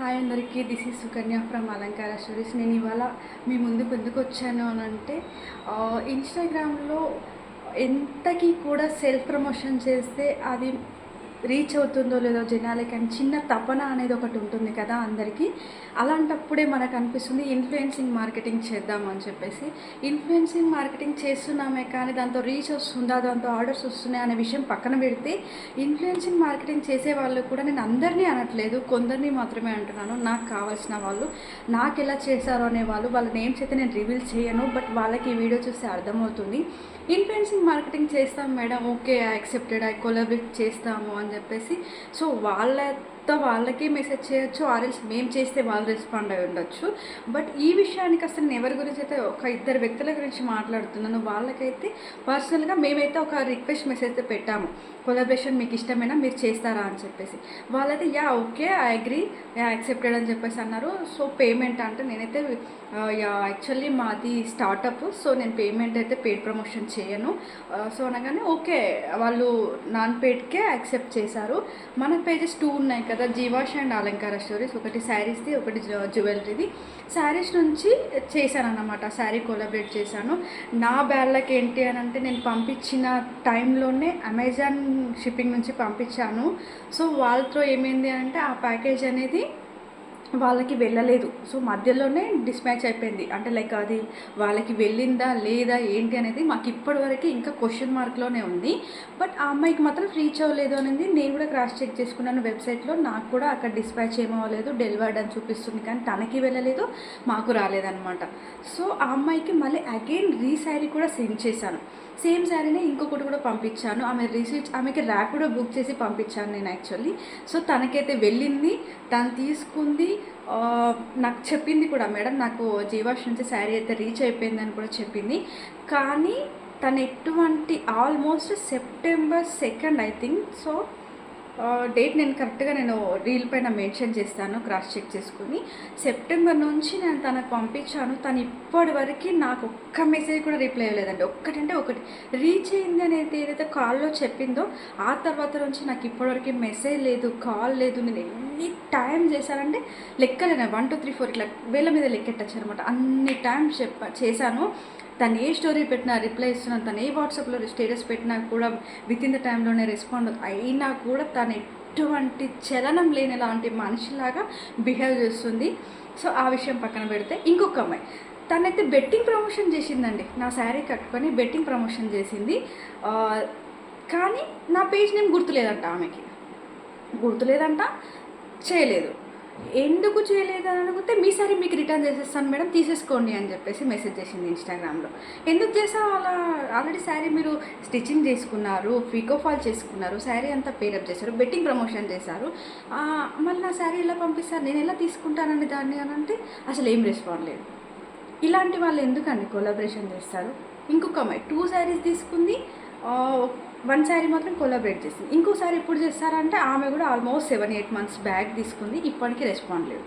Hi అందరికీ this is Sukanya from Alankara Stories నేను ఇవాళ మీ ముందుకు ఎందుకు వచ్చాను అని అంటే ఇన్స్టాగ్రామ్లో ఎంతకి కూడా సెల్ఫ్ ప్రమోషన్ చేస్తే అది రీచ్ అవుతుందో లేదో జనాలకి అని చిన్న తపన అనేది ఒకటి ఉంటుంది కదా అందరికీ. అలాంటప్పుడే మనకు అనిపిస్తుంది ఇన్ఫ్లుయెన్సింగ్ మార్కెటింగ్ చేద్దాం అని చెప్పేసి. ఇన్ఫ్లుయెన్సింగ్ మార్కెటింగ్ చేస్తున్నామే కానీ దాంతో రీచ్ వస్తుందా దాంతో ఆర్డర్స్ వస్తున్నాయి అనే విషయం పక్కన పెడితే ఇన్ఫ్లుయెన్సింగ్ మార్కెటింగ్ చేసే వాళ్ళు కూడా నేను అందరినీ అనట్లేదు కొందరిని మాత్రమే అంటున్నాను. నాకు కావాల్సిన వాళ్ళు నాకు ఎలా చేశారు అనే వాళ్ళు వాళ్ళ నేమ్స్ అయితే నేను రివీల్ చేయను బట్ వాళ్ళకి ఈ వీడియో చూస్తే అర్థమవుతుంది. ఇన్ఫ్లుయెన్సింగ్ మార్కెటింగ్ చేస్తాం madam okay accepted I collaborate చేస్తాము అని చెప్పేసి సో వాళ్ళతో వాళ్ళకి మెసేజ్ చేయొచ్చు ఆర్ఎల్స్ మేము చేస్తే వాళ్ళు రెస్పాండ్ అయి ఉండొచ్చు. బట్ ఈ విషయానికి అసలు నేను ఎవరి గురించి అయితే ఒక ఇద్దరు వ్యక్తుల గురించి మాట్లాడుతున్నాను వాళ్ళకైతే పర్సనల్గా మేమైతే ఒక రిక్వెస్ట్ మెసేజ్ అయితే పెట్టాము. కొలాబరేషన్ మీకు ఇష్టమైనా? మీరు చేస్తారా? అని చెప్పేసి. వాళ్ళైతే ya okay I agree ya accepted అని చెప్పేసి అన్నారు. సో పేమెంట్ అంటే నేనైతే యా యాక్చువల్లీ మాది స్టార్టప్ సో నేను పేమెంట్ అయితే పెయిడ్ ప్రమోషన్ చేయను. సో అనగానే ఓకే వాళ్ళు నాన్ పెయిడ్కే యాక్సెప్ట్ చేశారు. మన పేజెస్ టూ ఉన్నాయి కదా జీవాష్ అండ్ అలంకార స్టోరీస్. ఒకటి శారీస్ది ఒకటి జ్యువెలరీది. శారీస్ నుంచి చేశాను అన్నమాట శారీ కొలాబరేట్ చేశాను. నా బ్యాళ్ళకి ఏంటి అని అంటే నేను పంపించిన టైంలోనే అమెజాన్ షిప్పింగ్ నుంచి పంపించాను. సో వాళ్ళతో ఏమైంది అంటే ఆ ప్యాకేజ్ అనేది వాళ్ళకి వెళ్ళలేదు. సో మధ్యలోనే డిస్మ్యాచ్ అయిపోయింది. అంటే లైక్ అది వాళ్ళకి వెళ్ళిందా లేదా ఏంటి అనేది మాకు ఇప్పటివరకు ఇంకా క్వశ్చన్ మార్క్లోనే ఉంది. బట్ ఆ అమ్మాయికి మాత్రం రీచ్ అవ్వలేదు అనేది. నేను కూడా క్రాస్ చెక్ చేసుకున్నాను వెబ్సైట్లో నాకు కూడా అక్కడ డిస్పాచ్ ఏమవ్వలేదు డెలివర్డ్ అని చూపిస్తుంది కానీ తనకి వెళ్ళలేదు. మాకు రాలేదనమాట సో ఆ అమ్మాయికి మళ్ళీ అగైన్ రీశారీ కూడా సెండ్ చేశాను. సేమ్ శారీనే ఇంకొకటి కూడా పంపించాను. ఆమె రిసీవ్ ఆమెకి ర్యాపిడో బుక్ చేసి పంపించాను నేను యాక్చువల్లీ సో తనకైతే వెళ్ళింది. తను తీసుకుంది. నాకు చెప్పింది కూడా మేడం నాకు జీవాష్ నుంచి శారీ అయితే రీచ్ అయిపోయిందని కూడా చెప్పింది. కానీ తను ఎటువంటి almost September second I think so date నేను కరెక్ట్గా నేను రీల్ పైన మెన్షన్ చేస్తాను క్రాస్ చెక్ చేసుకుని. సెప్టెంబర్ నుంచి నేను తనకు పంపించాను. తను ఇప్పటి వరకు నాకు ఒక్క మెసేజ్ కూడా రిప్లై అవ్వలేదండి ఒక్కటంటే ఒకటి రీచ్ అయింది అనేది ఏదైతే కాల్లో చెప్పిందో ఆ తర్వాత నుంచి నాకు ఇప్పటివరకు మెసేజ్ లేదు కాల్ లేదు. నేను ఎన్ని టైం చేశానంటే లెక్కలేనా. వన్ టూ త్రీ ఫోర్ ఇట్లా వేల మీద లెక్కెట్టచ్చు అనమాట అన్ని టైం చెప్ప చేశాను. తను ఏ స్టోరీ పెట్టినా రిప్లై ఇస్తున్నాను తను ఏ వాట్సాప్లో స్టేటస్ పెట్టినా కూడా విత్ ఇన్ ద టైంలోనే రెస్పాండ్ అయినా కూడా తను ఎటువంటి చలనం లేని లాంటి మనిషిలాగా బిహేవ్ చేస్తుంది. సో ఆ విషయం పక్కన పెడితే ఇంకొక అమ్మాయి. తనైతే బెట్టింగ్ ప్రమోషన్ చేసిందండి. నా శారీ కట్టుకొని బెట్టింగ్ ప్రమోషన్ చేసింది. కానీ నా పేజ్ నేమ్ గుర్తులేదంట ఆమెకి. గుర్తులేదంట చేయలేదు. ఎందుకు చేయలేదు అని అడిగితే మీ సారీ మీకు రిటర్న్ చేసేస్తాను మేడం తీసేసుకోండి అని చెప్పేసి మెసేజ్ చేసింది ఇన్స్టాగ్రామ్లో ఎందుకు చేసా అలా? ఆల్రెడీ శారీ మీరు స్టిచ్చింగ్ చేసుకున్నారు ఫీకో ఫాల్ చేసుకున్నారు శారీ అంతా పేరప్ చేశారు బెట్టింగ్ ప్రమోషన్ చేశారు. మళ్ళీ నా శారీ ఎలా పంపిస్తారు? నేను ఎలా తీసుకుంటానండి దాన్ని అని అంటే అసలు ఏం రెస్పాండ్ లేదు. ఇలాంటి వాళ్ళు ఎందుకండి కొలాబరేషన్ చేస్తారు? ఇంకొక అమ్మాయి టూ శారీస్ తీసుకుంది వన్ శారీ మాత్రం కొలాబరేట్ చేసింది. ఇంకో శారీ ఎప్పుడు చేస్తారంటే ఆమె కూడా almost seven eight months back తీసుకుంది. ఇప్పటికీ రెస్పాండ్ లేదు.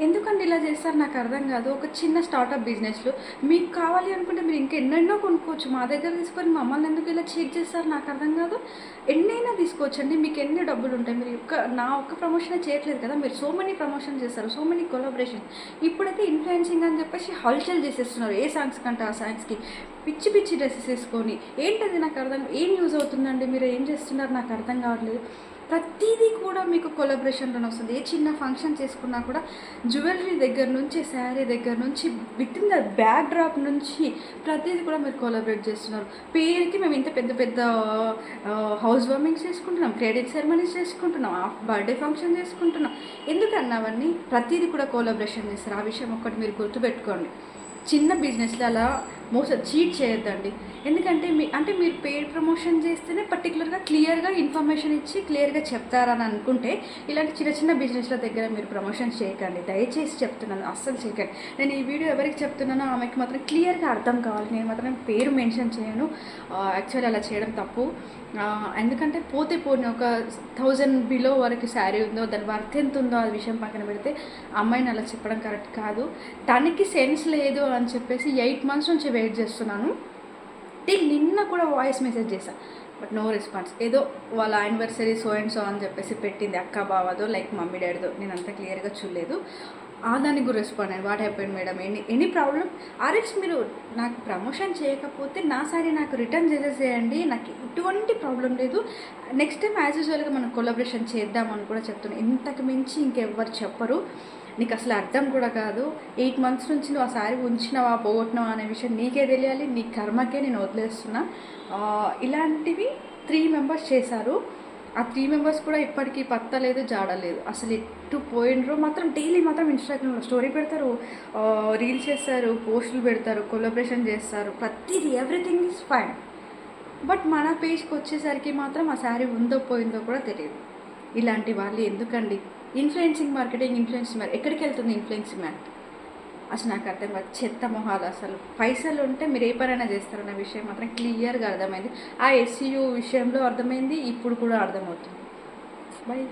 ఎందుకండి ఇలా చేస్తారు? నాకు అర్థం కాదు. ఒక చిన్న స్టార్టప్ బిజినెస్లో మీకు కావాలి అనుకుంటే మీరు ఇంకా ఎన్నెన్నో కొనుక్కోవచ్చు. మా దగ్గర తీసుకొని మమ్మల్ని ఎందుకు ఇలా చీట్ చేస్తారు? నాకు అర్థం కాదు. ఎన్నైనా తీసుకోవచ్చండి. మీకు ఎన్ని డబ్బులు ఉంటాయి? మీరు ఒక్క నా ఒక్క ప్రమోషన్ చేయట్లేదు కదా. మీరు సో మెనీ ప్రమోషన్ చేస్తారు. So many collaboration. ఇప్పుడైతే ఇన్ఫ్లుయెన్సింగ్ అని చెప్పేసి హల్చల్ చేసేస్తున్నారు. ఏ సాంగ్స్ కంటే ఆ సాంగ్స్కి? పిచ్చి పిచ్చి డ్రెస్సెస్ వేసుకొని. ఏంటది నాకు అర్థం ఏం యూజ్ అవుతుందండి? మీరు ఏం చేస్తున్నారు? నాకు అర్థం కావట్లేదు. ప్రతిదీ కూడా మీకు కొలాబరేషన్లోనే వస్తుంది. ఏ చిన్న ఫంక్షన్ చేసుకున్నా కూడా జ్యువెలరీ దగ్గర నుంచి శారీ దగ్గర నుంచి within the backdrop నుంచి ప్రతిదీ కూడా మీరు కొలబరేట్ చేస్తున్నారు. పేరుకి మేము ఇంత పెద్ద పెద్ద హౌస్ వార్మింగ్స్ చేసుకుంటున్నాం క్రెడిట్ సెరమనీస్ చేసుకుంటున్నాం. బర్త్డే ఫంక్షన్ చేసుకుంటున్నాం. ఎందుకన్నా అవన్నీ ప్రతిదీ కూడా కొలాబరేషన్ చేస్తారు. ఆ విషయం ఒక్కటి మీరు గుర్తుపెట్టుకోండి. చిన్న బిజినెస్లో అలా మోసం చీట్ చేయొద్దండి. ఎందుకంటే మీ అంటే మీరు పెయిడ్ ప్రమోషన్ చేస్తేనే పర్టికులర్గా క్లియర్గా ఇన్ఫర్మేషన్ ఇచ్చి క్లియర్గా చెప్తారని అనుకుంటే ఇలాంటి చిన్న చిన్న బిజినెస్ల దగ్గర మీరు ప్రమోషన్ చేయకండి. దయచేసి చెప్తున్నాను అస్సలు చేయకండి. నేను ఈ వీడియో ఎవరికి చెప్తున్నానో ఆమెకి మాత్రం క్లియర్గా అర్థం కావాలి. నేను మాత్రం పేరు మెన్షన్ చేయను. యాక్చువల్లీ అలా చేయడం తప్పు. ఎందుకంటే పోతే పోని ఒక థౌజండ్ బిలో వరకు శారీ ఉందో దాని వర్త్ ఎంత ఉందో ఆ విషయం పక్కన పెడితే అమ్మాయిని అలా చెప్పడం కరెక్ట్ కాదు. తనకి సెన్స్ లేదు అని చెప్పేసి ఎయిట్ మంత్స్ నుంచి వెయిట్ చేస్తున్నాను. టిల్ నిన్న కూడా వాయిస్ మెసేజ్ చేశా. But no response. ఏదో వాళ్ళ యానివర్సరీ సో అండ్ సో అని చెప్పేసి పెట్టింది అక్క బావదో లైక్ మమ్మీ డాడీదో నేను అంత క్లియర్గా చూడలేదు. ఆ దానికి కూడా రెస్పాండ్ అయ్యాను వాట్ అయిపోయింది మేడం ఎనీ ఎనీ ప్రాబ్లం ఆర్ఎక్స్ మీరు నాకు ప్రమోషన్ చేయకపోతే నా సారీ నాకు రిటర్న్ చేసేసేయండి. నాకు ఎటువంటి ప్రాబ్లం లేదు. నెక్స్ట్ టైం యాజ్ యూజువల్గా మనం కొలాబరేషన్ చేద్దామని కూడా చెప్తున్నాను ఇంతకు మించి ఇంకెవ్వరు చెప్పరు. నీకు అసలు అర్థం కూడా కాదు. ఎయిట్ మంత్స్ నుంచి నువ్వు ఆ సారీ ఉంచినావా పోగొట్టినావా అనే విషయం నీకే తెలియాలి. నీ కర్మకే నేను వదిలేస్తున్నా. ఇలాంటివి త్రీ మెంబర్స్ చేశారు. ఆ త్రీ మెంబర్స్ కూడా ఇప్పటికీ పత్తలేదు జాడలేదు అసలు ఎటు పోయినరో మాత్రం డైలీ మాత్రం ఇన్స్టాగ్రామ్లో స్టోరీ పెడతారు రీల్స్ చేస్తారు పోస్టులు పెడతారు కొలాబరేషన్ చేస్తారు. ప్రతిదీ ఎవ్రీథింగ్ ఈజ్ ఫైన్ బట్ మన పేజ్కి వచ్చేసరికి మాత్రం ఆ శారీ ఉందో పోయిందో కూడా తెలియదు. ఇలాంటి వాళ్ళు ఎందుకండి? ఇన్ఫ్లుయెన్సింగ్ మార్కెటింగ్ ఇన్ఫ్లుయెన్స్ ఎక్కడికి వెళ్తుంది ఇన్ఫ్లుయెన్సింగ్ మ్యాట్ అసలు నాకు అర్థం కాదు. చెత్త మొహాలు అసలు. పైసలు ఉంటే మీరు ఏ పనైనా చేస్తారన్న విషయం మాత్రం క్లియర్గా అర్థమైంది. ఆ ఎస్సీయూ విషయంలో అర్థమైంది ఇప్పుడు కూడా అర్థమవుతుంది. బై